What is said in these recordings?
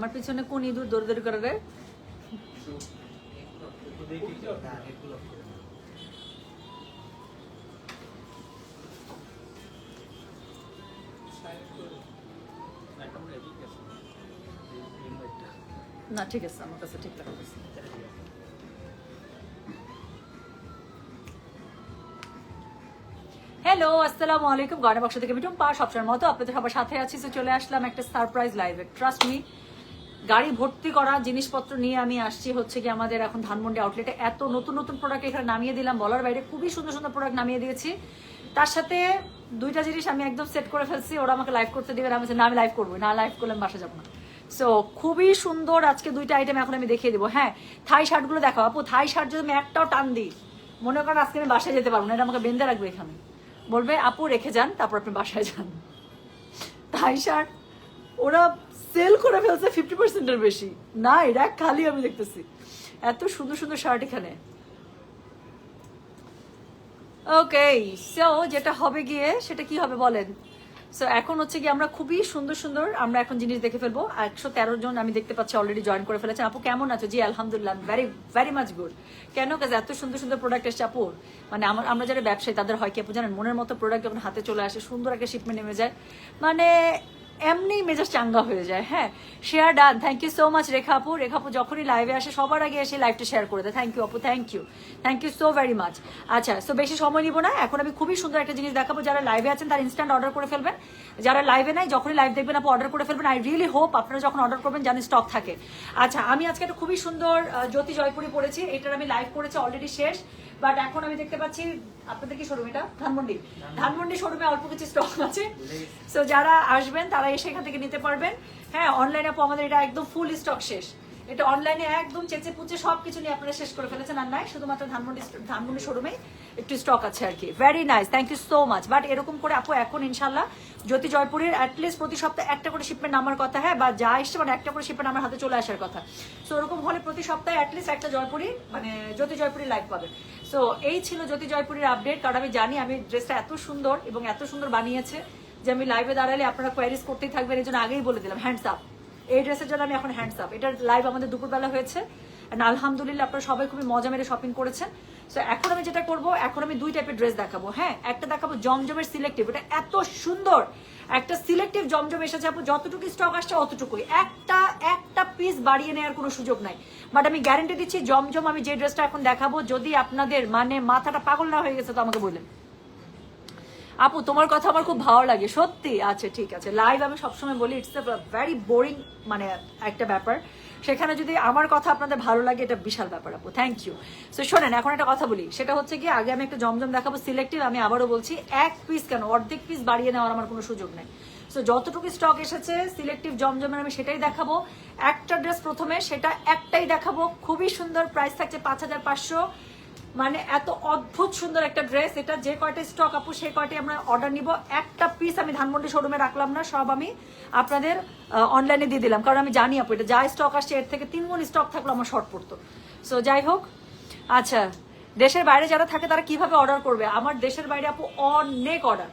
আমার পিছনে কোন ইঁদুর দৌড়দৌড়ি করে রে? না, ঠিক আছে, আমার কাছে হ্যালো আসসালামু আলাইকুম। গানে বক্স থেকে মিটুম পা সবসময় মতো আপনাদের সবার সাথে আছি। তো চলে আসলাম একটা সারপ্রাইজ লাইভে। ট্রাস্ট মি গাড়ি ভর্তি করা জিনিসপত্র নিয়ে আমি আসছি হচ্ছে কি আমাদের এখন ধানমন্ডি আউটলেটে এত নতুন নতুন প্রোডাক্ট এখানে নামিয়ে দিলাম, বলার বাইরে খুবই সুন্দর সুন্দর প্রোডাক্ট নামিয়ে দিয়েছি। তার সাথে দুইটা জিনিস আমি একদম সেট করে ফেলছি, ওরা আমাকে লাইভ করতে দেবে, আমি না, আমি লাইভ করব না লাইভ করলে আমি বাসা যাব না। সো খুবই সুন্দর আজকে দুইটা আইটেম এখন আমি দেখিয়ে দেবো। হ্যাঁ থাই শার্টগুলো দেখো আপু থাই শার্ট যদি আমি একটাও টান দিই, মনে করেন আজকে আমি বাসায় যেতে পারব না, এটা আমাকে বেঁধে রাখবে এখানে। বলবে, আপু, রেখে যান, তারপর আপনি বাসায় যান। থাই শার্ট ওরা সেল করে ফেলছে ফিফটি পার্সেন্টের বেশি। না এটা খালি আমি দেখতেছি। এত সুন্দর সুন্দর শার্ট এখানে। ওকে সো যেটা হবে গিয়ে, সেটা কি হবে বলেন? সো এখন হচ্ছে কি আমরা খুবই সুন্দর সুন্দর আমরা এখন জিনিস দেখে ফেলব। একশো তেরো জন আমি দেখতে পাচ্ছি অলরেডি জয়েন করে ফেলেছেন আপু, কেমন আছো? জি, আলহামদুলিল্লাহ ভেরি ভেরি মাচ গুড কেন? কাজ এত সুন্দর সুন্দর প্রোডাক্ট এসছে আপুর মানে আমার আমরা যারা ব্যবসায়ী, তাদের হয় কি আপু জানেন? মনের মতো প্রোডাক্ট যখন হাতে চলে আসে, সুন্দর একটা শিপমেন্ট নেমে যায়। মানে এমনি মেজাজ চাঙ্গা হয়ে যায় হ্যাঁ? Share done thank you so much Rekha আপু। রেখা আপু যখনই লাইভে আসে, সবার আগে এসে লাইভটা শেয়ার করে দেয়। থ্যাংক ইউ আপু thank you thank you so very much আচ্ছা সো বেশি সময় নিব না। এখন আমি খুবই সুন্দর একটা জিনিস দেখাবো। যারা লাইভে আছেন, তারা ইনস্ট্যান্ট অর্ডার করে ফেলবেন। যারা লাইভে নাই, যখনই লাইভ দেখবেন আপু অর্ডার করে ফেলবেন। আই রিয়েলি হোপ আপনারা যখন অর্ডার করবেন জানি স্টক থাকে। আচ্ছা আমি আজকে একটা খুবই সুন্দর জ্যোতি জয়পুরি পড়েছি। এটার আমি লাইভ করেছি অলরেডি শেষ। বাট এখন আমি দেখতে পাচ্ছি আপনাদের কি শোরুম এটা? ধানমন্ডি। ধানমন্ডি। শোরুমে অল্প কিছু স্টক আছে। সো যারা আসবেন তারা এসে এখান থেকে নিতে পারবেন। হ্যাঁ অনলাইনে আপু আমাদের এটা একদম ফুল স্টক শেষ। এটা অনলাইনে একদম চেচে পুচে সবকিছু নিয়ে আপনারা শেষ করে ফেলেছেন। আর নাই, শুধুমাত্র ধানমন্ডি ধানমন্ডি শোরুমে একটু স্টক আছে আর কি। Very nice thank you so much but এরকম করে আপু এখন ইনশাল্লাহ জ্যোতি জয়পুরের অ্যাটলিস্ট প্রতি সপ্তাহে একটা করে শিপমেন্ট নামার কথা হ্যাঁ বা যা এসছে মানে একটা করে শিপমেন্ট আমার হাতে চলে আসার কথা। সো ওরকম হলে প্রতি সপ্তাহে অ্যাটলিস্ট একটা জয়পুরি মানে জ্যোতি জয়পুরি লাইভ পাবে। সো এই ছিল জ্যোতি জয়পুরের আপডেট কারণ আমি জানি আমি ড্রেসটা এত সুন্দর এবং এত সুন্দর বানিয়েছে যে আমি লাইভে দাঁড়ালে আপনারা কোয়ারিজ করতেই থাকবেন এই জন্য আগেই বলে দিলাম হ্যান্ডস আপ এই ড্রেসের জন্য আমি এখন হ্যান্ডস আপ এটার লাইভ আমাদের দুপুরবেলা হয়েছে আলহামদুলিল্লাহ আপনারা সবাই খুবই মজা মেরে শপিং করেছেন। সো এখন আমি যেটা করব, এখন আমি দুই টাইপের ড্রেস দেখাবো। হ্যাঁ একটা দেখাবো জমজমের সিলেক্টিভ এটা এত সুন্দর! একটা সিলেক্টিভ জমজম এসেছে আপু, যতটুকু স্টক আসছে অতটুকুই। একটা একটা পিস বাড়িয়ে নেওয়ার কোনো সুযোগ নাই। বাট আমি গ্যারেন্টি দিচ্ছি, জমজম আমি যে ড্রেসটা এখন দেখাবো, যদি আপনাদের মানে মাথাটা পাগল না হয়ে গেছে, তো আমাকে বললেন। আপু, তোমার কথা আমার খুব ভালো লাগে, সত্যি। আচ্ছা ঠিক আছে। লাইভ আমি সবসময় বলি ইটস এ ভেরি বোরিং মানে একটা ব্যাপার। সেখানে যদি আমার কথা আপনাদের ভালো লাগে, এটা বিশাল ব্যাপার, আপু। থ্যাংক ইউ সো শোনেন, এখন একটা কথা বলি। সেটা হচ্ছে কি আগে আমি একটা জমজম দেখাবো সিলেক্টিভ আমি আবারও বলছি, এক পিস কেন? অর্ধেক পিস বাড়িয়ে নেওয়ার আমার কোনো সুযোগ নেই। সো যতটুকু স্টক এসেছে সিলেক্টিভ জমজমের আমি সেটাই দেখাবো। একটা ড্রেস প্রথমে, সেটা একটাই দেখাবো। খুবই সুন্দর প্রাইস থাকছে পাঁচ হাজার পাঁচশো। মানে এত অদ্ভুত সুন্দর একটা ড্রেস এটা যে কয়টা স্টক আপু, সেই কয়টি আমরা অর্ডার নিব। একটা পিস আমি ধানমন্ডি শোরুমে রাখলাম না, সব আমি আপনাদের অনলাইনে দিয়ে দিলাম। কারণ আমি জানি আপু, এটা যা স্টক আসছে, এর থেকে তিন গুণ স্টক থাকল আমার শর্ট পড়তো। সো যাই হোক আচ্ছা দেশের বাইরে যারা থাকে, তারা কীভাবে অর্ডার করবে? আমার দেশের বাইরে আপু অনেক অর্ডার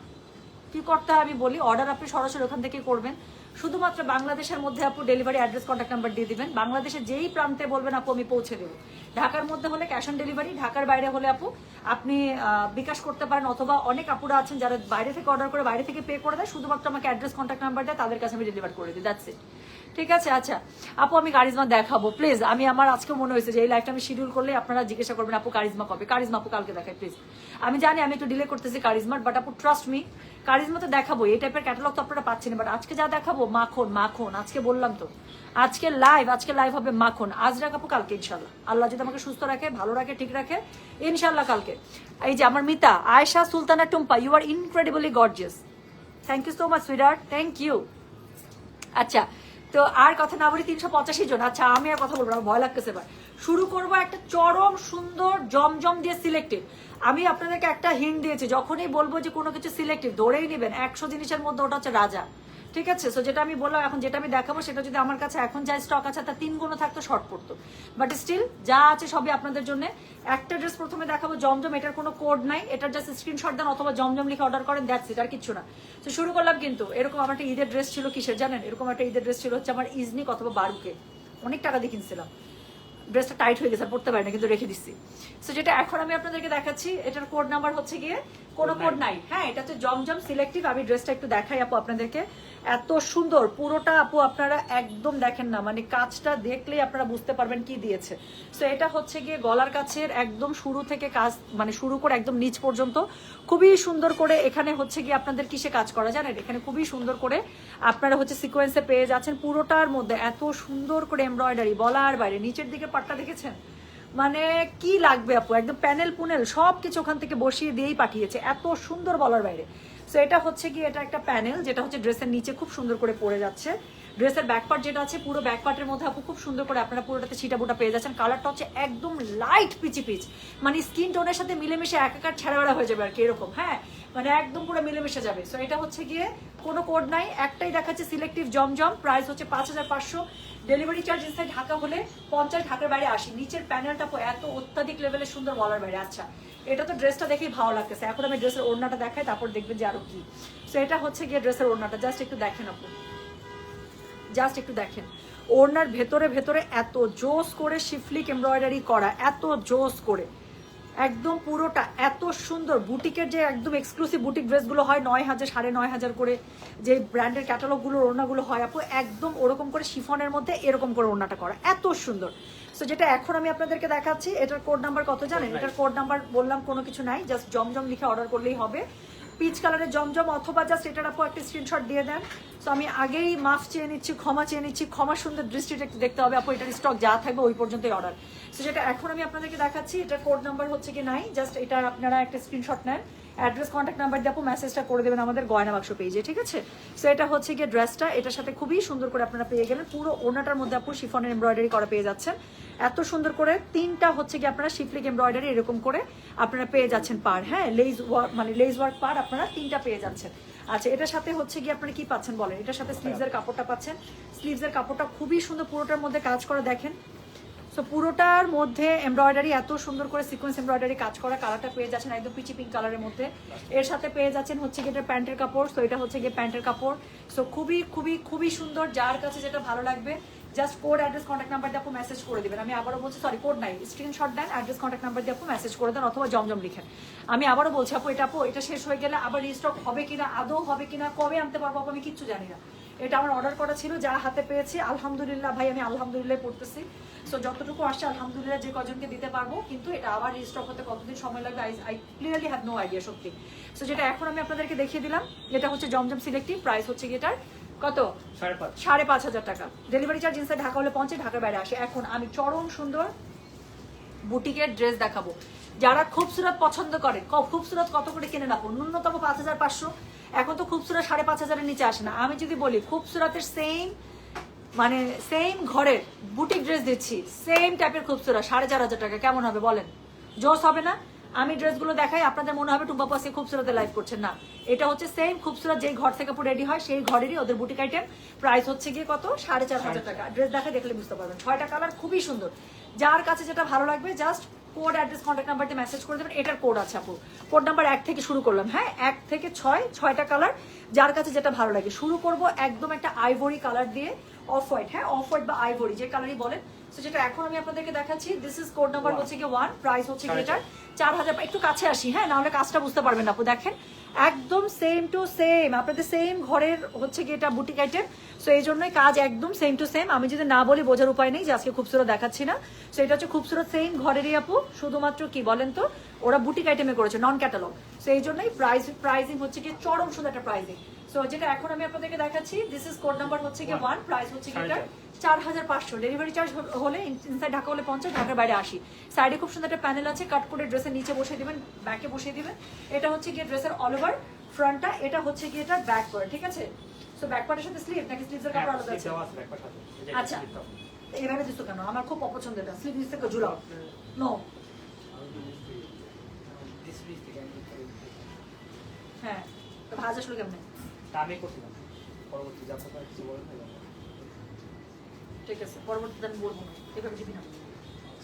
কি করতে আমি বলি অর্ডার আপনি সরাসরি ওখান থেকে করবেন। শুধুমাত্র বাংলাদেশের মধ্যে আপু ডেলিভারি অ্যাড্রেস কন্ট্যাক্ট নাম্বার দিয়ে দিবেন। বাংলাদেশের যেই প্রান্তে বলবেন আপু, আমি পৌঁছে দেবো। ঢাকার মধ্যে হলে ক্যাশ অন ডেলিভারি ঢাকার বাইরে হলে আপু, আপনি বিকাশ করতে পারেন অথবা অনেক আপুরা আছেন যারা বাইরে থেকে অর্ডার করে, বাইরে থেকে পে করে দেয়, শুধুমাত্র আমাকে অ্যাড্রেস কন্ট্যাক্ট নাম্বার দেয়, তাদের কাছে আমি ডেলিভার করে দিই দ্যাটস ইট ঠিক আছে? আচ্ছা আপু, আমি কারিজমা দেখাবো প্লিজ আমি, আমার আজকে মনে হয়েছে যে এই লাইফটা আমি শিডিউল করলে আপনারা জিজ্ঞাসা করবেন, আপু, কারিজমা কবে? কারিজমা আপু, কালকে দেখায় প্লিজ আমি জানি আমি একটু ডিলে করতেছি কারিজমার বাট আপু ট্রাস্ট মি কারিজমা তো দেখাবো এই টাইপের ক্যাটালগ তো আপনারা পাচ্ছেন বাট আজকে যা দেখাবো, মাখন মাখন, আজকে বললাম তো। আজকে লাইভ আজকে লাইভ হবে মাখন। আজ রাখাবো কালকে ইনশাল্লাহ আল্লাহ যদি আমাকে সুস্থ রাখে, ভালো রাখে, ঠিক রাখে ইনশাল্লাহ কালকে। এই যে আমার Mita, Ayesha, Sultana, Tumpa you are incredibly gorgeous thank you so much sweeter thank you আচ্ছা তো আর কথা না বলি, তিনশো পঁচাশি জন। আচ্ছা আমি আর কথা বলব না ভয় লাগতেছে এবার। শুরু করব একটা চরম সুন্দর, জমজম দিয়ে সিলেক্টিভ আমি আপনাদেরকে একটা হিন্ট দিয়েছি, যখনই বলব যে কোনো কিছু সিলেক্টিভ ধরেই নেবেন, একশো জিনিসের মধ্যে ওটা হচ্ছে রাজা। ঠিক আছে? সো যেটা আমি বললাম, এখন যেটা আমি দেখাবো, সেটা যদি আমার কাছে এখন যা স্টক আছে, তার তিন গুণও থাকতো শর্ট পড়তো। বাট স্টিল যা আছে সবই আপনাদের জন্য। একটা ড্রেস প্রথমে দেখাবো, জমজম, এটার কোনো কোড নাই। এটার জাস্ট স্ক্রিনশট দেন, অথবা জমজম লিখে অর্ডার করেন দ্যাটস ইট আর কিছু না। তো শুরু করলাম কিন্তু, এরকম আমার একটা ঈদের ড্রেস ছিল কিসের জানেন? এরকম একটা ঈদের ড্রেস ছিল হচ্ছে আমার ইজনিক অথবা বারুকে। অনেক টাকা দিয়ে কিনছিলাম। ড্রেসটা টাইট হয়ে গেছে আর পড়তে পারি না কিন্তু রেখে দিচ্ছি। সো যেটা এখন আমি আপনাদেরকে দেখাচ্ছি এটার কোড নাম্বার হচ্ছে গিয়ে কোনো কোড নাই। হ্যাঁ এটা হচ্ছে জমজম সিলেক্টিভ আমি ড্রেসটা একটু দেখাই আপু আপনাদেরকে। এত সুন্দর, পুরোটা আপু আপনারা একদম দেখেন না মানে কাজটা দেখলেই আপনারা বুঝতে পারবেন কি দিয়েছে। সো এটা হচ্ছে গিয়ে গলার কাছের একদম শুরু থেকে কাজ মানে শুরু করে একদম নিচ পর্যন্ত। খুবই সুন্দর করে এখানে হচ্ছে গিয়ে আপনাদের কিসে কাজ করা, জানেন? এখানে খুবই সুন্দর করে আপনারা হচ্ছে সিকোয়েন্সে পেয়ে যাচ্ছেন পুরোটার মধ্যে। এত সুন্দর করে এমব্রয়ডারি বলার বাইরে। নিচের দিকে পাটটা দেখেছেন? মানে কি লাগবে আপু? একদম প্যানেল পুনেল সব কিছু ওখান থেকে বসিয়ে দিয়েই পাঠিয়েছে। এত সুন্দর বলার বাইরে। সো এটা হচ্ছে কি এটা একটা প্যানেল যেটা হচ্ছে ড্রেসের নিচে খুব সুন্দর করে পড়ে যাচ্ছে। ড্রেসের ব্যাকপার্ট যেটা আছে, পুরো ব্যাকপার্টের মধ্যে আপু খুব সুন্দর করে আপনারা পুরোটাতে ছিটা বুটা পেয়ে যাচ্ছেন। কালারটা হচ্ছে একদম লাইট পিচি পিচ মানে স্কিন টোনের সাথে মিলেমিশে একাকার ছেড়া হয়ে যাবে আর কি, এরকম হ্যাঁ? মানে একদম পুরো মিলেমিশে যাবে। সো এটা হচ্ছে গিয়ে কোনো কোড নাই, একটাই দেখাচ্ছে সিলেক্টিভ জমজম প্রাইস হচ্ছে পাঁচ হাজার পাঁচশো। ডেলিভারি চার্জ ইনসাইড ঢাকা হলে পঞ্চাশ ঢাকার বাইরে আসি নিচের প্যানেলটা এত অত্যাধিক লেভেলের সুন্দর বলার বাইরে। আচ্ছা এটা তো ড্রেসটা দেখেই ভালো লাগতেছে। এখন আমি ড্রেসের ওড়নাটা দেখাই, তারপর দেখবেন যে আরও কি। সো এটা হচ্ছে গিয়ে ড্রেসের ওড়নাটা। জাস্ট একটু দেখেন আপু। জাস্ট একটু দেখেন। ওড়নার ভেতরে ভেতরে এত জোস করে শিফলিক এমব্রয়ডারি করা, এত জোস করে। একদম পুরোটা এত সুন্দর। বুটিকের যে একদম এক্সক্লুসিভ বুটিক ড্রেসগুলো হয় নয় হাজার সাড়ে নয় হাজার করে যে ব্র্যান্ডের ক্যাটালগুলোর ওড়নাগুলো হয় আপু একদম ওরকম করে শিফনের মধ্যে এরকম করে ওড়নাটা করা। এত সুন্দর। সো যেটা এখন আমি আপনাদেরকে দেখাচ্ছি এটার কোড নাম্বার কত জানেন? এটার কোড নাম্বার বললাম কোনো কিছু নাই জাস্ট জমজম লিখে অর্ডার করলেই হবে। পিচ কালারের জমজম অথবা জাস্ট এটার আপু একটা স্ক্রিনশট দিয়ে দেন। তো আমি আগেই মাফ চেয়ে নিচ্ছি, ক্ষমা চেয়ে নিচ্ছি, ক্ষমা সুন্দর দৃষ্টিটা একটু দেখতে হবে, আপু, এটার স্টক যা থাকবে ওই পর্যন্তই অর্ডার তো যেটা এখন আমি আপনাদেরকে দেখাচ্ছি এটা কোড নাম্বার হচ্ছে কি নাই জাস্ট এটা আপনারা একটা স্ক্রিনশট নেন। অ্যাড্রেস কন্ট্যাক্ট নাম্বার দিয়ে আপু মেসেজটা করে দেবেন আমাদের গয়না বাক্স পেজে ঠিক আছে? সো এটা হচ্ছে গিয়ে ড্রেসটা এটার সাথে খুবই সুন্দর করে আপনারা পেয়ে গেলেন। পুরো ওনাটার মধ্যে আপু শিফনের এমব্রয়ডারি করা পেয়ে যাচ্ছেন। এত সুন্দর করে তিনটা হচ্ছে গিয়ে আপনারা শিফলিক এমব্রয়ডারি এরকম করে আপনারা পেয়ে যাচ্ছেন পার হ্যাঁ? লেজ ওয়ার্ক মানে লেজ ওয়ার্ক পার আপনারা তিনটা পেয়ে যাচ্ছেন। আচ্ছা এটার সাথে হচ্ছে গিয়ে আপনারা কি পাচ্ছেন বলেন? এটার সাথে স্লিভসের কাপড়টা পাচ্ছেন। স্লিভসের কাপড়টা খুবই সুন্দর, পুরোটার মধ্যে কাজ করা দেখেন। সো পুরোটার মধ্যে এমব্রয়ডারি এত সুন্দর করে সিকোয়েন্স এমব্রয়ডারি কাজ করা কালারটা পেয়ে যাচ্ছেন একদম পিচি পিঙ্ক কালারের মধ্যে। এর সাথে পেয়ে যাচ্ছেন হচ্ছে গিয়ে প্যান্টের কাপড় সো এটা হচ্ছে গিয়ে প্যান্টের কাপড়। সো খুবই খুবই খুবই সুন্দর, যার কাছে যেটা ভালো লাগবে just code address contact number দিয়ে আপু মেসেজ করে দেবেন। আমি আবারও বলছি সরি কোড নাই স্ক্রিনশট দেন অ্যাড্রেস কন্ট্যাক্ট নাম্বার দিয়ে আপু মেসেজ করে দেন, অথবা জমজম লিখেন। আমি আবারও বলছি, আপু, এটা আপু, এটা শেষ হয়ে গেলে আবার রিস্টক হবে কিনা, আদৌ হবে কিনা, কবে আনতে পারব আপু আমি কিচ্ছু জানি না। এটা আমার অর্ডার করা ছিল যা হাতে পেয়েছি আলহামদুলিল্লাহ ভাই আমি আলহামদুলিল্লাহ পড়তেছি। সো যতটুকু আসছে আলহামদুলিল্লাহ যে কজনকে দিতে পারব কিন্তু এটা আবার রিস্টক হতে কতদিন সময় লাগবে I I clearly have no idea সত্যি। সো যেটা এখন আমি আপনাদেরকে দেখিয়ে দিলাম এটা হচ্ছে জমজম সিলেক্টিভ প্রাইস হচ্ছে এটার কত? সাড়ে পাঁচ। হাজার টাকা। ডেলিভারি চার্জ ইনসাইড ঢাকা হলে পৌঁছে ঢাকার বাইরে আসে। এখন আমি চরম সুন্দর বুটিকের ড্রেস দেখাবো। যারা খুবসুরত পছন্দ করেন ক- খুবসুরত কত করে কিনে নেব ন্যূনতম পাঁচ হাজার পাঁচশো। এখন তো খুবসুরত সাড়ে পাঁচ হাজারের নিচে আসে না। আমি যদি বলি খুবসুরতের সেম মানে সেম ঘরের বুটিক ড্রেস দিচ্ছি সেম টাইপের খুবসুরত সাড়ে চার হাজার টাকা। কেমন হবে বলেন? জোস হবে না? আমি ড্রেসগুলো দেখাই আপনাদের মনে হবে টুম্পা পাশে খুবসুরতে লাইভ করছেন না। এটা হচ্ছে সেম খুবসুরত যেই ঘর থেকে রেডি হয় সেই ঘরেরই ওদের বুটিক আইটেম প্রাইস হচ্ছে গিয়ে কত? সাড়ে চার হাজার টাকা। ড্রেস দেখা দেখলে বুঝতে পারবেন। ছয়টা কালার খুবই সুন্দর। যার কাছে যেটা ভালো লাগবে just code address contact number দিয়ে মেসেজ করে দেবেন, এটার কোড আছে আপু। কোড নাম্বার এক থেকে শুরু করলাম হ্যাঁ? এক থেকে ছয়, ছয়টা কালার যার কাছে যেটা ভালো লাগে। শুরু করব একদম একটা আইভরি কালার দিয়ে অফ হোয়াইট হ্যাঁ? অফ হোয়াইট বা আইভরি যে কালারই বলেন তো যেটা এখন আমি আপনাদেরকে দেখাচ্ছি দিস ইজ কোড নাম্বার হচ্ছে কি ওয়ান প্রাইস হচ্ছে কি এটার চার। হাজার একটু কাছে আসি হ্যাঁ নাহলে কাজটা বুঝতে পারবেন না আপু দেখেন একদম সেম টু সেম আপনাদের সেম ঘরের হচ্ছে কি এটা বুটিক আইটেম সো এই জন্যই কাজ একদম সেম টু সেম আমি যদি না বলি বোঝার উপায় নেই যে আজকে খুবসুরত দেখাচ্ছি না সো এটা হচ্ছে খুবসুরত সেম ঘরেরই আপু শুধুমাত্র কি বলেন তো ওরা বুটিক আইটেমে করেছে নন ক্যাটালগ সো এই জন্যই প্রাইস প্রাইসিং হচ্ছে কি চরম সুন্দর একটা প্রাইসিং সো যেটা এখন আমি আপনাদেরকে দেখাচ্ছি দিস ইজ কোড নাম্বার হচ্ছে কি ওয়ান প্রাইস হচ্ছে কি এটা চার হাজার পাঁচশো। ডেলিভারি চার্জ হলে ইনসাইড ঢাকা হলে পঞ্চাশ ঢাকার বাইরে আসি সাইডে খুব সুন্দর একটা প্যানেল আছে কাট করে ড্রেসের নিচে বসিয়ে দিবেন ব্যাকে বসিয়ে দিবেন। এটা হচ্ছে গিয়ে ড্রেসের অল ওভার ফ্রন্টটা এটা হচ্ছে গিয়ে এটা ব্যাক পার্ট ঠিক আছে? সো ব্যাক পার্টের সাথে স্লিভ নাকি স্লিভসের কাপড় আলাদা আছে? আচ্ছা। এইভাবে দিচ্ছ কেন? আমার খুব অপছন্দ এটা স্লিপ নিচ থেকে ঝুলাও। নো হ্যাঁ। তো ভাজ আসলো কেমনে? তা আমি করছিলাম পরবর্তী যা কথা কিছু বলেন ঠিক আছে পরবর্তীতে আমি বলব না এভাবে দিবি না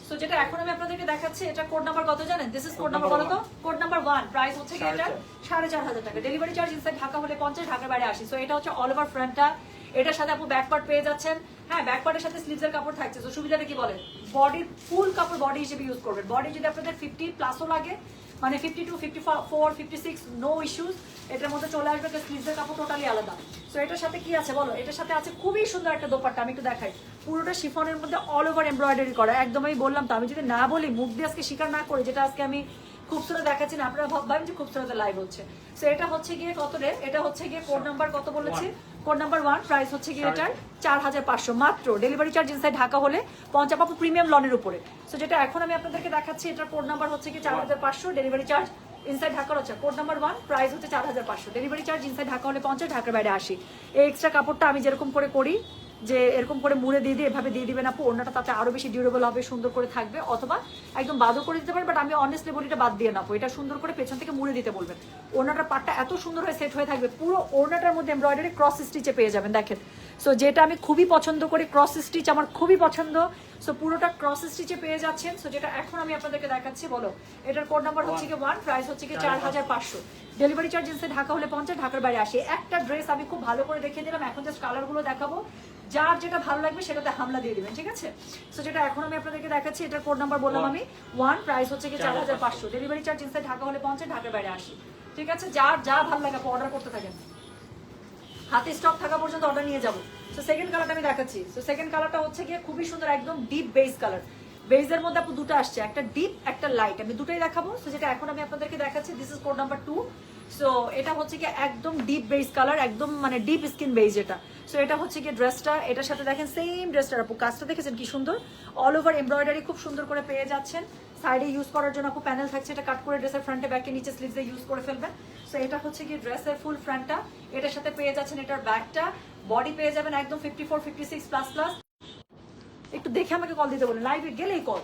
সো যেটা এখন আমি আপনাদেরকে দেখাচ্ছি এটা কোড নাম্বার কত জানেন? দিস ইজ কোড নাম্বার বলো তো কোড নাম্বার ওয়ান প্রাইস হচ্ছে কি এটা। সাড়ে চার। হাজার টাকা। ডেলিভারি চার্জ ইনসাইড ঢাকা হলে পঞ্চাশ ঢাকার বাইরে আসি সো এটা হচ্ছে অল ওভার ফ্রন্টটা এটার সাথে আপনি ব্যাক পার্ট পেয়ে যাচ্ছেন। হ্যাঁ ব্যাক পার্টের সাথে স্লিভসের কাপড় থাকছে। তো সুবিধাটা কি বলেন বডির ফুল কাপড় বডি হিসেবে ইউজ করবেন। বডি যদি আপনাদের ফিফটি প্লাসও লাগে মানে fifty two fifty four fifty six no issues এটার মধ্যে চলে আসবে স্লিভসের কাপড় টোটালি আলাদা। সো এটার সাথে কি আছে বলো? এটার সাথে আছে খুবই সুন্দর একটা দোপারটা আমি একটু দেখাই। পুরোটা শিফনের মধ্যে অল ওভার এমব্রয়ডারি করা। একদম আমি বললাম তো, আমি যদি না বলি, মুখ দিয়ে আজকে স্বীকার না করি, যেটা আজকে আমি খুবসুরত দেখাচ্ছি না আপনারা ভাববেন যে খুবসুরত লাইভ হচ্ছে। সো এটা হচ্ছে গিয়ে কত রে এটা হচ্ছে গিয়ে কোড নাম্বার কত বলেছি? কোড নাম্বার ওয়ান প্রাইস হচ্ছে গিয়ে এটার চার হাজার পাঁচশো। মাত্র ডেলিভারি চার্জ ইনসাইড ঢাকা হলে পঞ্চাশ পাপু প্রিমিয়াম লনের উপরে। সো যেটা এখন আমি আপনাদেরকে দেখাচ্ছি, এটার কোড নাম্বার হচ্ছে কি চার হাজার পাঁচশো ডেলিভারি চার্জ ইনসাইড ঢাকার হচ্ছে। কোড নাম্বার ওয়ান প্রাইস হচ্ছে চার হাজার পাঁচশো। ডেলিভারি চার্জ ইনসাইড ঢাকা হলে পঞ্চাশ ঢাকার বাইরে আসি এই এক্সট্রা কাপড়টা আমি যেরকম করে করি যে এরকম করে মুড়ে দিয়ে দিয়ে এভাবে দিয়ে দিবেন আপু ওনাটা তাতে আরও বেশি ডিউরেবল হবে, সুন্দর করে থাকবে, অথবা একদম বাদও করে দিতে পারেন বাট আমি অনেস্টলি বলি এটা বাদ দিয়ে নেব এটা সুন্দর করে পেছন থেকে মুড়ে দিতে বলবেন। ওনাটার পাটটা এত সুন্দর হয়ে সেট হয়ে থাকবে, পুরো ওনাটার মধ্যে এমব্রয়ডারি ক্রস স্টিচে পেয়ে যাবেন, দেখেন। সো যেটা আমি খুবই পছন্দ করি ক্রস স্টিচ আমার খুবই পছন্দ। সো পুরোটা ক্রস স্টিচে পেয়ে যাচ্ছেন। সো যেটা এখন আমি আপনাদেরকে দেখাচ্ছি বলো। এটার কোড নাম্বার হচ্ছে কি ওয়ান প্রাইস হচ্ছে কি চার হাজার পাঁচশো। ডেলিভারি চার্জ ইনসে ঢাকা হলে পঞ্চাশ ঢাকার বাইরে আসে। একটা ড্রেস আমি খুব ভালো করে দেখিয়ে দিলাম। এখন জাস্ট কালারগুলো দেখাবো। যার যেটা ভালো লাগবে সেটাতে হামলা দিয়ে দিবেন ঠিক আছে? সো যেটা এখন আমি আপনাদেরকে দেখাচ্ছি এটার কোড নাম্বার বললাম আমি। ওয়ান প্রাইস হচ্ছে কি চার হাজার পাঁচশো। ডেলিভারি চার্জ ইনসে ঢাকা হলে পঞ্চাশ ঢাকার বাইরে আসি। ঠিক আছে? যার যা ভালো লাগে অর্ডার করতে থাকেন। হাতে স্টক থাকা পর্যন্ত অর্ডার নিয়ে যাব। সো সেকেন্ড কালারটা আমি দেখাচ্ছি। সো সেকেন্ড কালারটা হচ্ছে গিয়ে খুবই সুন্দর, একদম ডিপ বেস কালার বেজের মধ্যে আপু দুটো আসছে, একটা ডিপ একটা লাইট আমি দুটোই দেখাবো। সো যেটা এখন আমি আপনাদেরকে দেখাচ্ছি this is code number two so এটা হচ্ছে কি একদম ডিপ বেস কালার একদম মানে ডিপ স্কিন বেস এটা সো এটা হচ্ছে কি ড্রেসটা এটার সাথে দেখেন সেম ড্রেসটার আপু। কাজটা দেখেছেন কি সুন্দর? অল ওভার এমব্রয়ডারি খুব সুন্দর করে পেয়ে যাচ্ছেন। সাইডে ইউজ করার জন্য আপু প্যানেল থাকছে। এটা কাট করে ড্রেসের ফ্রন্টে ব্যাকে নিচে স্লিভসে ইউজ করে ফেলবেন। সো এটা হচ্ছে কি ড্রেসের ফুল ফ্রন্টটা এটার সাথে পেয়ে যাচ্ছেন এটার ব্যাকটা বডি পেয়ে যাবেন একদম fifty four fifty six plus plus একটু দেখে আমাকে কল দিতে বলেন। লাইভে গেলেই কল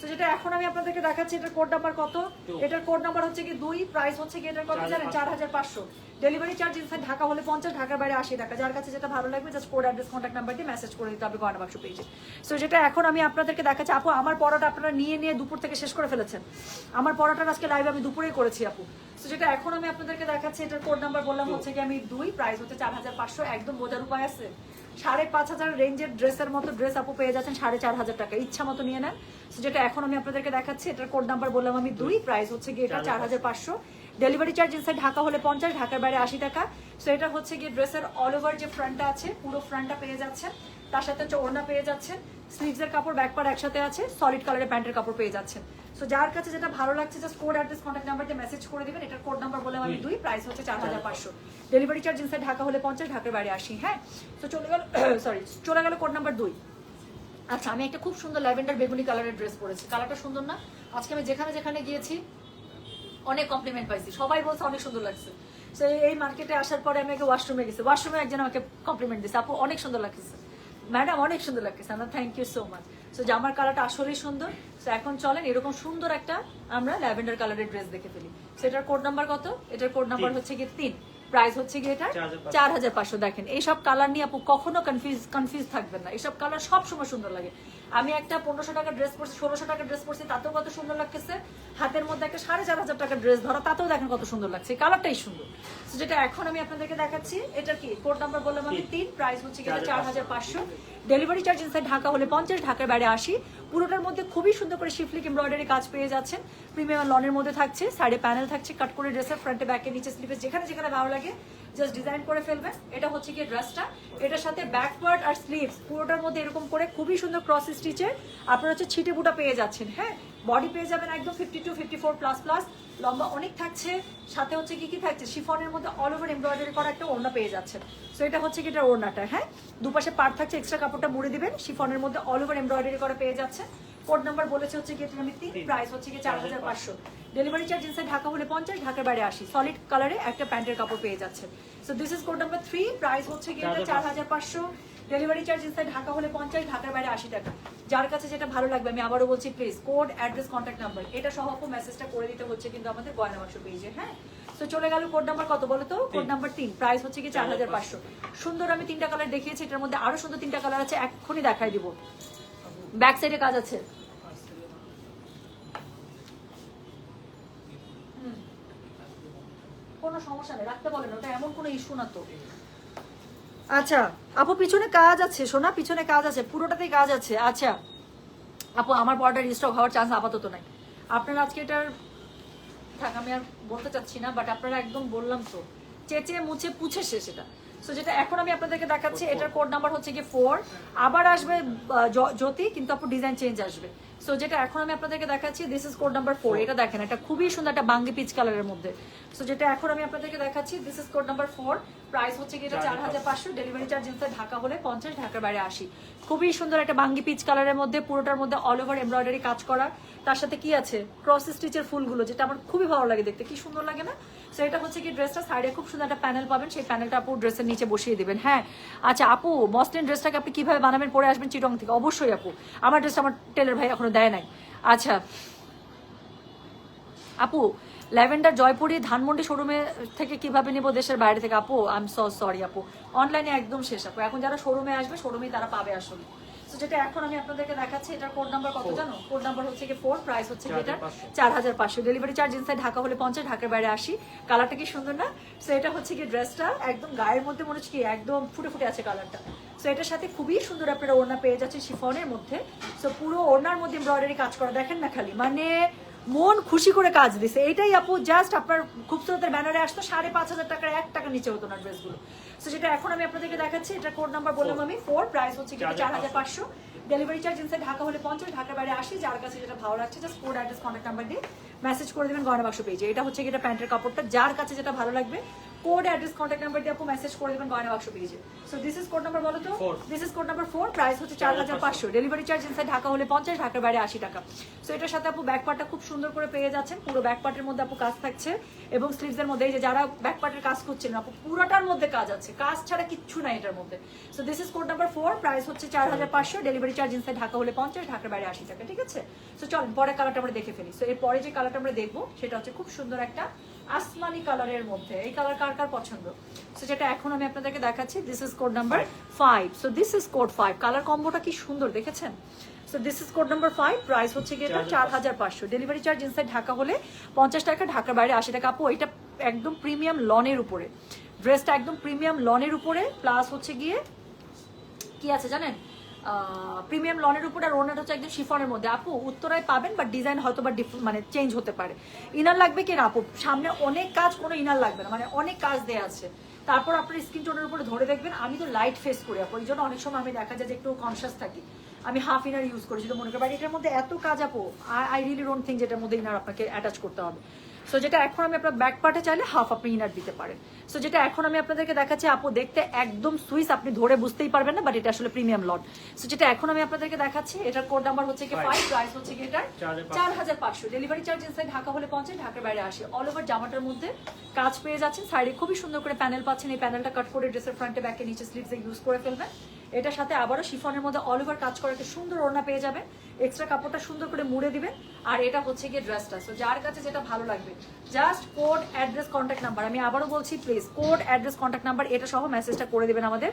তো যেটা এখন আমি আপনাদেরকে দেখাচ্ছি এটার কোড নাম্বার কত? এটার কোড নাম্বার হচ্ছে কি দুই প্রাইস হচ্ছে কি এটার কত জানেন? চার হাজার পাঁচশো। ডেলিভারি চার্জ ইনসাইড ঢাকা হলে পঞ্চাশ ঢাকার বাইরে আশি টাকা। যার কাছে যেটা ভালো লাগবে just code address contact number দিয়ে মেসেজ করে দিতে হবে গয়না বাক্স পেজে সো যেটা এখন আমি আপনাদেরকে দেখাচ্ছি আপু আমার পড়াটা আপনারা নিয়ে নিয়ে দুপুর থেকে শেষ করে ফেলেছেন। আমার পড়াটা আজকে লাইভ আমি দুপুরেই করেছি আপু। সো যেটা এখন আমি আপনাদেরকে দেখাচ্ছি এটার কোড নাম্বার বললাম হচ্ছে কি আমি দুই প্রাইস হচ্ছে চার হাজার পাঁচশো। একদম বোঝার উপায় আছে? সাড়ে পাঁচ হাজার রেঞ্জের ড্রেসের মতো ড্রেস আপু পেয়ে যাচ্ছেন সাড়ে চার হাজার টাকা। ইচ্ছা মতো নিয়ে নেন। যেটা এখন আমি আপনাদেরকে দেখাচ্ছি এটার কোড নাম্বার বললাম আমি দুই প্রাইস হচ্ছে গিয়ে এটা চার হাজার পাঁচশো। ডেলিভারি চার্জ ইনসাইড ঢাকা হলে পঞ্চাশ ঢাকার বাইরে আশি টাকা। সো এটা হচ্ছে গিয়ে ড্রেসের অল ওভার যে ফ্রন্টটা আছে পুরো ফ্রন্টটা পেয়ে যাচ্ছেন। তার সাথে হচ্ছে ওড়না পেয়ে যাচ্ছেন। স্লিভসের কাপড় ব্যাক পার একসাথে আছে সলিড কালারের প্যান্টের কাপড় পেয়ে যাচ্ছেন। সো যার কাছে যেটা ভালো লাগছে just code address contact number দিয়ে মেসেজ করে দিবেন। এটার কোড নাম্বার বললাম আমি দুই প্রাইস হচ্ছে চার হাজার পাঁচশো। ডেলিভারি চার্জ ইনসাইড ঢাকা হলে পঞ্চাশ, ঢাকার বাইরে আসি হ্যাঁ? তো চলে গেল সরি চলে গেল কোড নাম্বার দুই। আচ্ছা আমি একটা খুব সুন্দর ল্যাভেন্ডার বেগুনি কালারের ড্রেস পরেছি। কালারটা সুন্দর না? আজকে আমি যেখানে যেখানে গিয়েছি, অনেক কমপ্লিমেন্ট পাইছি। সবাই বলছে অনেক সুন্দর লাগছে। তো এই মার্কেটে আসার পরে আমি ওয়াশরুমে গেছি। ওয়াশরুমে একজন আমাকে কমপ্লিমেন্ট দিচ্ছে আপু, অনেক সুন্দর লাগছে ম্যাডাম অনেক সুন্দর লাগছে। আমরা thank you so much so জামার কালারটা আসলেই সুন্দর। সো এখন চলেন এরকম সুন্দর একটা আমরা ল্যাভেন্ডার কালারের ড্রেস দেখে ফেলি। সো এটার কোড নাম্বার কত? এটার কোড নাম্বার হচ্ছে গিয়ে তিন। প্রাইস হচ্ছে গিয়ে এটা চার হাজার পাঁচশো। দেখেন এইসব কালার নিয়ে আপু কখনো কনফিউজ কনফিউজ থাকবেন না। এইসব কালার সবসময় সুন্দর লাগে। আমি একটা পনেরোশো টাকা ড্রেস পরছি ষোলোশো টাকা ড্রেস পরছি তাতেও কত সুন্দর লাগতেছে। হাতের মধ্যে একটা সাড়ে চার হাজার টাকা ড্রেস ধরা তাতেও দেখেন কত সুন্দর লাগছে। কালারটাই সুন্দর। যেটা এখন আমি আপনাদেরকে দেখাচ্ছি এটা কি? কোড নাম্বার বললাম আমি তিন। প্রাইস হচ্ছে কিন্তু চার হাজার পাঁচশো। ডেলিভারি চার্জ ইনসাইড ঢাকা হলে পঞ্চাশ, ঢাকার বাইরে আসি পুরোটার মধ্যে খুবই সুন্দর করে শিফলিক এমব্রয়ডারি কাজ পেয়ে যাচ্ছেন। প্রিমিয়াম লনের মধ্যে থাকছে সাইডে প্যানেল থাকছে কাট করে ড্রেসের ফ্রন্টে ব্যাকে নিচে স্লিপে যেখানে যেখানে ভালো লাগে জাস্ট ডিজাইন করে ফেলবেন। এটা হচ্ছে কি ড্রেসটা এটার সাথে ব্যাকওয়ার্ড আর স্লিভস পুরোটার মধ্যে এরকম করে খুবই সুন্দর ক্রস স্টিচের আপনারা হচ্ছে ছিটে বুটা পেয়ে যাচ্ছেন হ্যাঁ? বডি পেয়ে যাবেন একদম fifty two fifty four plus plus লম্বা অনেক থাকছে সাথে হচ্ছে কি কি থাকছে? শিফনের মধ্যে অল ওভার এমব্রয়ডারি করা একটা ওড়না পেয়ে যাচ্ছে সো এটা হচ্ছে কি এটা ওড়নাটা হ্যাঁ? দুপাশে পার থাকছে এক্সট্রা কাপড়টা মুড়ে দিবেন শিফনের মধ্যে অল ওভার এমব্রয়ডারি করা পেয়ে যাচ্ছে। কোড নাম্বার বলেছে হচ্ছে কি আমি তিন প্রাইস হচ্ছে কি চার হাজার পাঁচশো। ডেলিভারি চার্জ ইনসাইড ঢাকা হলে পঞ্চাশ ঢাকার বাইরে আসি সলিড কালারে একটা প্যান্টের কাপড় পেয়ে যাচ্ছে so this is code number three price হচ্ছে কি এটা চার হাজার পাঁচশো। ডেলিভারি চার্জ ইনসাইড ঢাকা হলে পঞ্চাশ ঢাকার বাইরে আশি টাকা। যার কাছে যেটা ভালো লাগবে আমি আবারও বলছি please code address contact number এটা সহ মেসেজটা করে দিতে হচ্ছে কিন্তু আমাদের গয়না বাক্স পেজে হ্যাঁ? তো চলে গেল কোড নাম্বার কত বলো তো? কোড নাম্বার তিন। প্রাইস হচ্ছে কি চার হাজার পাঁচশো। সুন্দর আমি তিনটা কালার দেখিয়েছি এটার মধ্যে আরও সুন্দর তিনটা কালার আছে এক্ষুনি দেখাই দিব। ব্যাক সাইডে কাজ আছে। হুম। কোনো সমস্যা নেই রাখতে বলেন ওটা এমন কোনো ইস্যু না তো। আচ্ছা আপু পিছনে কাজ আছে, সোনা, পিছনে কাজ আছে, পুরোটাতেই কাজ আছে। আচ্ছা আপু, আমার বর্ডার রিস্টক হওয়ার চান্স আপাতত নাই। আপনারা আজকে এটার, থাক, আমি আর বলতে চাচ্ছি না বাট আপনারা একদম বললাম তো। চেঁচে মুছে, পুছে শেষ এটা। সো যেটা এখন আমি আপনাদেরকে দেখাচ্ছি এটার কোড নাম্বার হচ্ছে গিয়ে ফোর আবার আসবে জ্যোতি কিন্তু আপু ডিজাইন চেঞ্জ আসবে। সো যেটা এখন আমি আপনাদেরকে দেখাচ্ছি this is code number four এটা দেখেন এটা খুবই সুন্দর একটা বাঙ্গি পিচ কালারের মধ্যে। সো যেটা এখন আমি আপনাদেরকে দেখাচ্ছি this is code number four price হচ্ছে গিয়ে এটা চার হাজার পাঁচশো। ডেলিভারি চার্জ ইনসাইড ঢাকা হলে পঞ্চাশ ঢাকার বাইরে আসি খুবই সুন্দর একটা বাঙ্গি পিচ কালারের মধ্যে পুরোটার মধ্যে অল ওভার এমব্রয়ডারি কাজ করা। তার সাথে কি আছে? ক্রস স্টিচের ফুলগুলো যেটা আমার খুবই ভালো লাগে দেখতে। কি সুন্দর লাগে না? সো এটা হচ্ছে কি ড্রেসটা সাইডে খুব সুন্দর একটা প্যানেল পাবেন। সেই প্যানেলটা আপু ড্রেসের নিচে বসিয়ে দেবেন। হ্যাঁ। আচ্ছা আপু মসলিন ড্রেসটাকে আপনি কীভাবে বানাবেন? পরে আসবেন চিটং থেকে। অবশ্যই আপু। আমার ড্রেসটা আমার টেলার ভাই এখনও দেয় নাই। আচ্ছা। আপু, ল্যাভেন্ডার জয়পুরি ধানমন্ডি শোরুমে থেকে কীভাবে নেব দেশের বাইরে থেকে? আপু আই এম সো সরি আপু। অনলাইনে একদম শেষ, আপু। এখন যারা শোরুমে আসবে শোরুমেই তারা পাবে আসলে। যেটা এখন আমি আপনাদেরকে দেখাচ্ছি এটার কোড নাম্বার কত জানো? কোড নাম্বার হচ্ছে কি ফোর প্রাইস হচ্ছে কি এটা চার হাজার পাঁচশো। ডেলিভারি চার্জ ইনসাইড ঢাকা হলে পঞ্চাশ ঢাকার বাইরে আসি কালারটা কি সুন্দর না? সো এটা হচ্ছে কি ড্রেসটা একদম গায়ের মধ্যে মনে হচ্ছে কি একদম ফুটে ফুটে আছে কালারটা সো এটার সাথে খুবই সুন্দর আপনারা ওড়না পেয়ে যাচ্ছে শিফনের মধ্যে। সো পুরো ওড়নার মধ্যে এমব্রয়ডারি কাজ করা। দেখেন না খালি? মানে মন খুশি করে কাজ দিছে। এটাই আপু জাস্ট আপনার খুবসুরতের ব্যানারে আসতো সাড়ে পাঁচ হাজার টাকার এক টাকা নিচে হতো না ড্রেসগুলো সো সেটা এখন আমি আপনাদেরকে দেখাচ্ছি এটা কোড নাম্বার বললাম আমি ফোর প্রাইস হচ্ছে কিন্তু চার হাজার পাঁচশো। ডেলিভারি চার্জ ইনসাইড ঢাকা হলে পঞ্চাশ ঢাকার বাইরে আসি যার কাছে যেটা ভালো লাগছে just code address contact number দিয়ে। মেসেজ করে দেবেন গয়না বাক্স পেজে এটা হচ্ছে এটা প্যান্টের কাপড়টা। যার কাছে যেটা ভালো লাগবে কোড অ্যাড্রেস কন্ট্যাক্ট নাম্বার দিয়ে আপু মেসেজ করে দেবেন গয়না বাক্স পেজে so this is code number বলো তো? This is code number four price হচ্ছে চার হাজার পাঁচশো। ডেলিভারি চার্জ ইনসাইড ঢাকা হলে পঞ্চাশ ঢাকার বাইরে আশি টাকা। সো এটার সাথে আপু ব্যাক পার্টটা খুব সুন্দর করে পেয়ে যাচ্ছেন। পুরো ব্যাক পার্টের মধ্যে আপু কাজ থাকছে। এবং স্লিভস এর মধ্যে এই যে যারা ব্যাক পার্টের কাজ করছেন আপু পুরোটার মধ্যে কাজ আছে। কাজ ছাড়া কিচ্ছু নাই এটার মধ্যে। So this is code number four price হচ্ছে চার হাজার পাঁচশো। ডেলিভারি চার্জ ইনসাইড ঢাকা হলে পঞ্চাশ ঢাকার বাইরে আশি টাকা ঠিক আছে? সো চল পরে কালারটা আমরা দেখে ফেলি। সো এর পরে যে কালারটা আমরা দেখব সেটা হচ্ছে খুব সুন্দর একটা আসমানি কালারের মধ্যে। এই কালার কার কার পছন্দ? সো যেটা এখন আমি আপনাদেরকে দেখাচ্ছি this is code number five so this is code five colour কম্বোটা কি সুন্দর দেখেছেন? So this is code number five price হচ্ছে গিয়ে এটা চার হাজার পাঁচশো। ডেলিভারি চার্জ ইনসাইড ঢাকা হলে পঞ্চাশ টাকা ঢাকার বাইরে আশি টাকা। আপু এটা একদম প্রিমিয়াম লনের উপরে। ড্রেসটা একদম প্রিমিয়াম লনের উপরে প্লাস হচ্ছে গিয়ে কি আছে জানেন? প্রিমিয়াম লনের উপর আর ওনার হচ্ছে একদম শিফনের মধ্যে। আপু, উত্তরায় পাবেন বা ডিজাইন হয়তো বা মানে চেঞ্জ হতে পারে। ইনার লাগবে কি না, আপু? সামনে অনেক কাজ, কোনো ইনার লাগবে না মানে অনেক কাজ দেওয়া আছে। তারপর আপনার স্কিন টোনের উপরে ধরে দেখবেন, আমি তো লাইট ফেস করি, আপু। এই জন্য অনেক সময় আমি দেখা যায় যে একটু কনসিয়াস থাকি। আমি হাফ ইনার ইউজ করি যদি মনে করি বাট এটার মধ্যে এত কাজ, আপু আই রিলি ডোন্ট থিঙ্ক যেটার মধ্যে ইনার আপনাকে অ্যাটাচ করতে হবে। সো যেটা এখন আমি আপনার ব্যাক পার্টে চাইলে হাফ আপনি ইনার দিতে পারেন। সো যেটা এখন আমি আপনাদেরকে দেখাচ্ছি আপু দেখতে একদম সুইস আপনি ধরে বুঝতেই পারবেন না বাট এটা আসলে প্রিমিয়াম লট সো যেটা এখন আমি আপনাদেরকে দেখাচ্ছি এটার কোড নাম্বার হচ্ছে কি ফাইভ প্রাইস হচ্ছে কি এটার চার হাজার পাঁচশো। ডেলিভারি চার্জ ইনসাইড ঢাকা হলে পৌঁছে ঢাকার বাইরে আসে। অল ওভার জামাটার মধ্যে কাজ পেয়ে যাচ্ছেন। সাইডে খুবই সুন্দর করে প্যানেল পাচ্ছেন। এই প্যানেলটা কাট করে ড্রেসের ফ্রন্টে ব্যাকে নিচে স্লিভসে ইউজ করে ফেলবেন। এটার সাথে আবারও শিফনের মধ্যে অল ওভার কাজ করাকে একটা সুন্দর ওড়না পেয়ে যাবে। এক্সট্রা কাপড়টা সুন্দর করে মুড়ে দিবে। আর এটা হচ্ছে গিয়ে ড্রেসটা সো যার কাছে যেটা ভালো লাগবে just code address contact number আমি আবারও বলছি please code address contact number এটা সহ মেসেজটা করে দেবেন আমাদের।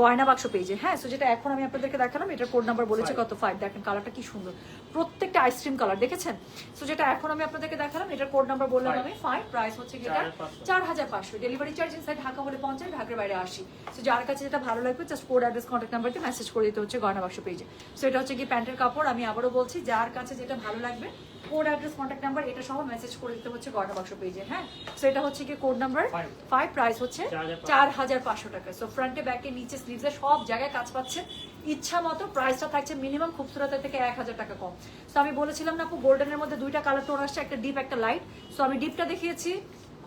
গয়না বাক্স পেয়েছে হ্যাঁ সো যেটা এখন আমি আপনাদেরকে দেখালাম এটার কোড নাম্বার বলেছে কত? ফাইভ দেখেন কালারটা কি সুন্দর। প্রত্যেকটা আইসক্রিম কালার দেখেছেন? সো যেটা এখন আমি আপনাদেরকে দেখালাম এটার কোড নাম্বার বললাম আমি। ফাইভ প্রাইস হচ্ছে এটা? চার হাজার পাঁচশো। ডেলিভারি চার্জ ইনসাইড ঢাকা হলে পঞ্চাশ ঢাকার বাইরে আসি সো যার কাছে যেটা ভালো লাগবে জাস্ট কোড অ্যাড্রেস কন্ট্যাক্ট নাম্বারটি মেসেজ করে দিতে হচ্ছে গয়না বাক্স পেজে সো এটা হচ্ছে কি প্যান্টের কাপড় আমি আবারও বলছি যার কাছে যেটা ভালো লাগবে কোড অ্যাড্রেস কন্ট্যাক্ট নাম্বার এটা সহ মেসেজ করে দিতে হচ্ছে গয়না বাক্স পেজে হ্যাঁ? সো এটা হচ্ছে কি কোড নাম্বার. ফাইভ প্রাইস হচ্ছে 4,500 চার হাজার পাঁচশো টাকা। সো ফ্রন্টে ব্যাকে নিচে স্লিভসে সব জায়গায় কাজ পাচ্ছে। ইচ্ছা মতো প্রাইসটা থাকছে মিনিমাম খুবসুরতের থেকে এক হাজার টাকা কম। সো আমি বলেছিলাম না আপু গোল্ডেনের মধ্যে দুইটা কালার টোন আসছে একটা ডিপ একটা লাইট সো আমি ডিপটা দেখিয়েছি।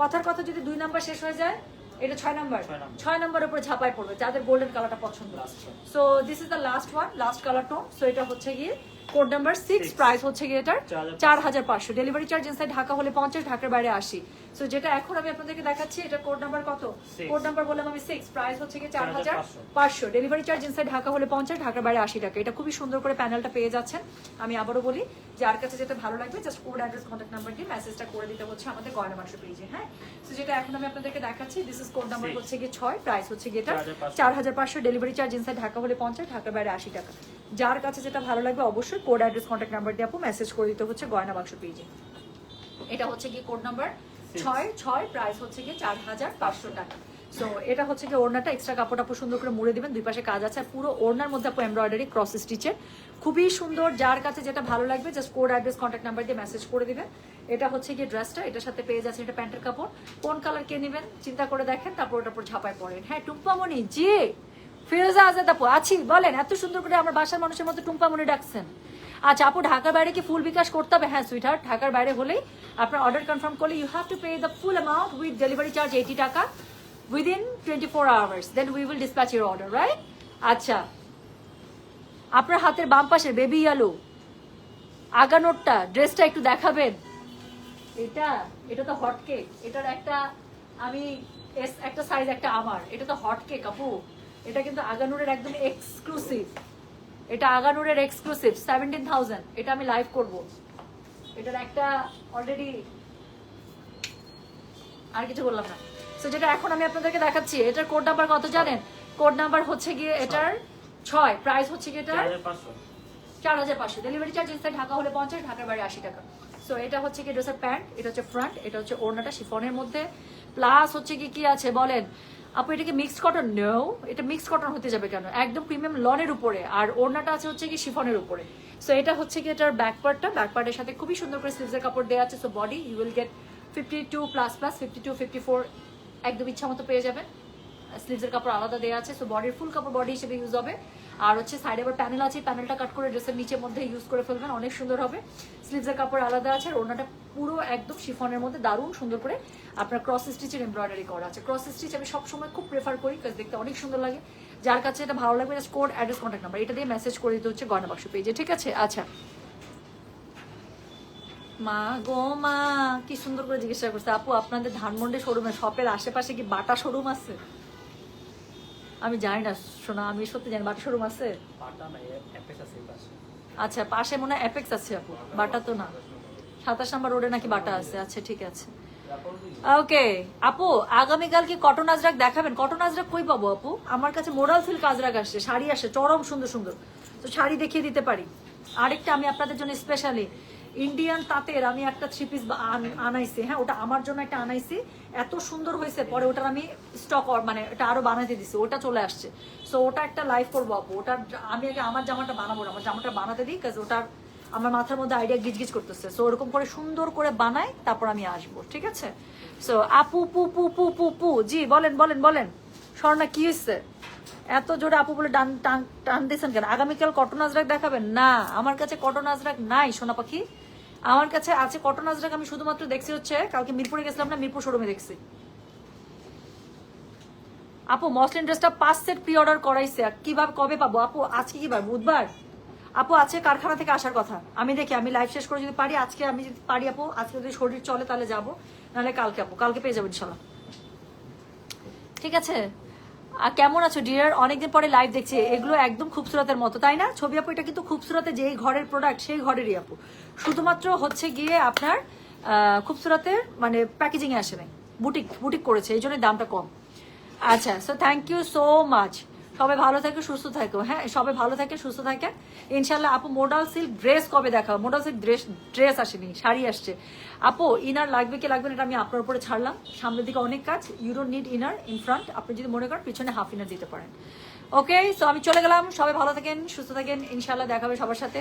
কথার কথা যদি দুই নাম্বার শেষ হয়ে যায় এটা ছয় নাম্বার ছয় নাম্বার। উপরে ঝাপায় পড়বে যাদের গোল্ডেন কালারটা পছন্দ। One. So this is the last one last colour tone so এটা হচ্ছে গিয়ে কোড নাম্বার সিক্স প্রাইস হচ্ছে গিয়ে এটার 4,500 চার হাজার পাঁচশো। ডেলিভারি চার্জ ইনসাইড ঢাকা হলে পঞ্চাশ ঢাকার বাইরে আসি সো যেটা এখন আমি আপনাদেরকে দেখাচ্ছি এটা কোড নাম্বার কত? কোড নাম্বার বললাম আমি সিক্স প্রাইস হচ্ছে গিয়ে চার হাজার 4,500 পাঁচশো। ডেলিভারি চার্জ ইনসাইড ঢাকা হলে পঞ্চাশ ঢাকার বাইরে আশি টাকা। এটা খুবই সুন্দর করে প্যানেলটা পেয়ে যাচ্ছেন। আমি আবারও বলি যার কাছে যেটা ভালো লাগবে just code address contact number দিয়ে মেসেজটা করে দিতে হচ্ছে আমাদের গয়না মাংস পেজে হ্যাঁ? তো যেটা এখন আমি আপনাদেরকে দেখাচ্ছি দিস ইজ কোড নাম্বার হচ্ছে গিয়ে ছয় প্রাইস হচ্ছে গিয়ে এটা 4,500 চার হাজার পাঁচশো। ডেলিভারি চার্জ ইনসাইড ঢাকা হলে পঞ্চাশ ঢাকার বাইরে আশি টাকা। যার কাছে যেটা ভালো লাগবে অবশ্যই কোড অ্যাড্রেস কন্ট্যাক্ট নাম্বার দিয়ে আপু মেসেজ করে দিতে হচ্ছে গয়না বাক্স পেজে এটা হচ্ছে কি কোড নাম্বার ছয় ছয় প্রাইস হচ্ছে গিয়ে চার হাজার পাঁচশো টাকা। সো এটা হচ্ছে কি ওড়নাটা এক্সট্রা কাপড় আপু সুন্দর করে মুড়ে দিবেন দুই পাশে কাজ আছে আর পুরো ওড়নার মধ্যে আপু এমব্রয়ডারি ক্রস স্টিচের খুবই সুন্দর যার কাছে যেটা ভালো লাগবে just code address contact number দিয়ে মেসেজ করে দিবেন। এটা হচ্ছে গিয়ে ড্রেসটা এটার সাথে পেয়ে যাচ্ছে এটা প্যান্টের কাপড়। কোন কালার কে নেবেন চিন্তা করে দেখেন তারপর ওটার উপর ঝাপায় পড়েন। হ্যাঁ টুম্পামণি জি! ফিরোজা আজাদ আপু, আছি, বলেন, এত সুন্দর করে আমার বাসার মানুষের মতো টুম্পা মনে ডাকছেন। আচ্ছা আপু, ঢাকার বাইরে কি ফুল বিকাশ করতে হবে? হ্যাঁ সুইটহার্ট ঢাকার বাইরে হলেই আপনার অর্ডার কনফার্ম করলে you have to pay the full amount with delivery charge eighty টাকা within twenty four hours then we will dispatch your order right আচ্ছা আপনার হাতের বাম পাশের বেবি ইয়ালো আগানোরটা ড্রেসটা একটু দেখাবেন। এটা এটা তো হট কেক এটার একটা, আমি একটা সাইজ একটা আমার, এটা তো হট কেক আপু। এটা কিন্তু আগানুরের একদম এক্সক্লুসিভ এটা আগানুরের এক্সক্লুসিভ সেভেন্টিন থাউজেন্ড এটা আমি লাইভ করব। এটার একটা অলরেডি আর কিছু বললাম না। সো যেটা এখন আমি আপনাদেরকে দেখাচ্ছি এটার কোড নাম্বার কত জানেন? কোড নাম্বার হচ্ছে গিয়ে এটার ছয়। প্রাইস হচ্ছে গিয়ে এটার চার হাজার পাঁচশো। ডেলিভারি চার্জ ইনসাইড ঢাকা হলে পঞ্চাশ ঢাকার বাইরে আশি টাকা। সো এটা হচ্ছে কি ড্রেসের প্যান্ট এটা হচ্ছে ফ্রন্ট এটা হচ্ছে ওড়নাটা শিফনের মধ্যে। প্লাস হচ্ছে কি কি আছে বলেন? আপু, এটা কি মিক্সড কটন নেও এটা মিক্সড কটন হতে যাবে কেন? একদম প্রিমিয়াম লনের উপরে। আর ওড়নাটা আছে হচ্ছে কি শিফনের উপরে। সো এটা হচ্ছে কি এটার ব্যাক পার্টটা ব্যাক পার্টের সাথে খুবই সুন্দর করে স্লিভসের কাপড় দেওয়া আছে। So body you will get fifty two plus plus fifty two fifty four একদম ইচ্ছা মতো পেয়ে যাবেন। স্লিভসের কাপড় আলাদা দেওয়া আছে সো বডির ফুল কাপড় বডি হিসেবে ইউজ হবে। আর হচ্ছে সাইডে আবার প্যানেল আছে প্যানেলটা কাট করে ড্রেসের নিচের মধ্যে ইউজ করে ফেলবেন, অনেক সুন্দর হবে। স্লিভসের কাপড় আলাদা আছে, আর ওনাটা পুরো একদম শিফনের মধ্যে দারুণ সুন্দর করে আপনার ক্রস স্টিচের এমব্রয়ডারি করা আছে। ক্রস স্টিচ আমি সবসময় খুব প্রেফার করি দেখতে অনেক সুন্দর লাগে। যার কাছে এটা ভালো লাগবে কোড অ্যাড্রেস কন্ট্যাক্ট নাম্বার এটা দিয়ে মেসেজ করে দিতে হচ্ছে গয়না বাক্স পেজে, ঠিক আছে? আচ্ছা। মা গো মা, কি সুন্দর করে জিজ্ঞাসা করছে, আপু, আপনাদের ধানমন্ডি শোরুমে শপের আশেপাশে কি বাটা শোরুম আছে? আমি জানি না শোনা আমি সত্যি জানি বাটা শোরুম আছে? আচ্ছা পাশে মনে হয় অ্যাপেক্স আছে আপু বাটা তো না। সাতাশ নাম্বার রোডে নাকি বাটা আছে আচ্ছা ঠিক আছে। ওকে আপু আগামীকাল কি কটন আজরাক দেখাবেন? কটন আজরাক কই পাবো আপু? আমার কাছে মোরাল সিল্ক আজরাক আসছে শাড়ি আসে চরম সুন্দর সুন্দর। তো শাড়ি দেখিয়ে দিতে পারি। আরেকটা আমি আপনাদের জন্য স্পেশালি ইন্ডিয়ান তাঁতের আমি একটা থ্রি পিস আনাইছি হ্যাঁ ওটা আমার জন্য একটা আনাইছি। এত সুন্দর হয়েছে, পরে ওটার আমি স্টক মানে এটা আরও বানাতে দিছি, ওটা চলে আসছে। সো ওটা একটা লাইভ করব আপু, ওটা আমি আগে আমার জামাটা বানাবো না, আমার জামাটা বানাতে দিই কাজ ওটার আমার মাথার মধ্যে আইডিয়া গিজ গিজগিজ করতেছে। সো ওরকম করে সুন্দর করে বানাই, তারপর আমি আসব, ঠিক আছে? সো আপু, পু পু পু পু পু, জি, বলেন বলেন বলেন। স্বর্ণা, কি হয়েছে? এত জোরে আপু বলে টান টান টান দিয়েছেন কেন? আগামীকাল কটন আজরাক দেখাবেন? না, আমার কাছে কটন আজরাক নাই, সোনা পাখি। আমার কাছে আছে কটন আজরাক আমি শুধুমাত্র দেখছি হচ্ছে, কালকে মিরপুরে গেছিলাম না, মিরপুর শোরুমে দেখছি। আপু মসলিন ড্রেসটা পাঁচ সেট প্রি অর্ডার করাইছে কীভাবে, কবে পাবো? আপু, আজকে কি বার? বুধবার? আপু আছে কারখানা থেকে আসার কথা। আমি দেখি, আমি লাইভ শেষ করে যদি পারি, আজকে আমি যদি পারি, আপু, আজকে যদি শরীর চলে তাহলে যাব, নাহলে কালকে, আপু, কালকে পেয়ে যাব ইনশাল্লাহ। ঠিক আছে? কেমন আছো? ডিয়ার, অনেকদিন পরে লাইভ দেখছি। এগুলো একদম খুবসুরতের মতো, তাই না? ছবি আপু, এটা কিন্তু খুবসুরতে যেই ঘরের প্রোডাক্ট সেই ঘরেরই আপু। শুধুমাত্র হচ্ছে গিয়ে আপনার খুবসুরতের মানে প্যাকেজিংয়ে আসে নাই। বুটিক বুটিক করেছে, এই জন্য দামটা কম। আচ্ছা so thank you so much সবাই ভালো থাকে, সুস্থ থাকো। হ্যাঁ সবাই ভালো থাকে, সুস্থ থাকে। ইনশাল্লাহ আপু মোডাল সিল্ক ড্রেস কবে দেখাও মোডাল সিল্ক ড্রেস ড্রেস আসেনি, শাড়ি আসছে। আপু ইনার লাগবে কি লাগবে না এটা আমি আপনার উপরে ছাড়লাম। সামনের দিকে অনেক কাজ। You don't need inner in front আপনি যদি মনে করেন পিছনে হাফ ইনার দিতে পারেন। ওকে সো আমি চলে গেলাম। সবাই ভালো থাকেন, সুস্থ থাকেন। ইনশাল্লাহ দেখাবে সবার সাথে।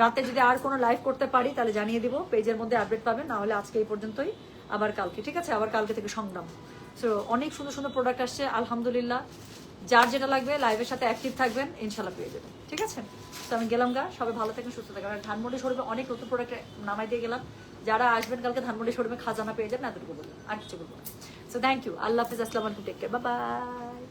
রাতে যদি আর কোনো লাইভ করতে পারি, তাহলে জানিয়ে দিব। পেজের মধ্যে আপডেট পাবেন। না হলে আজকে এই পর্যন্তই। আবার কালকে, ঠিক আছে? আবার কালকে থেকে সংগ্রাম। সো অনেক সুন্দর সুন্দর প্রোডাক্ট আসছে। আলহামদুলিল্লাহ। যার যেটা লাগবে লাইভের সাথে অ্যাক্টিভ থাকবেন ইনশাল্লাহ পেয়ে যাবেন। ঠিক আছে? তো আমি গেলাম গা, সবাই ভালো থাকেন, সুস্থ আর ধানমন্ডি শোরুমে অনেক নতুন প্রোডাক্ট নামাই দিয়ে গেলাম। যারা আসবেন কালকে ধানমন্ডি শোরুমে খাজানা পেয়ে যাবেন, এতটুকু বলব আর কিছু বলব সো থ্যাংক ইউ আল্লাহ হাফিজ আসসালাম আলাইকুম টেক কেয়ার বাই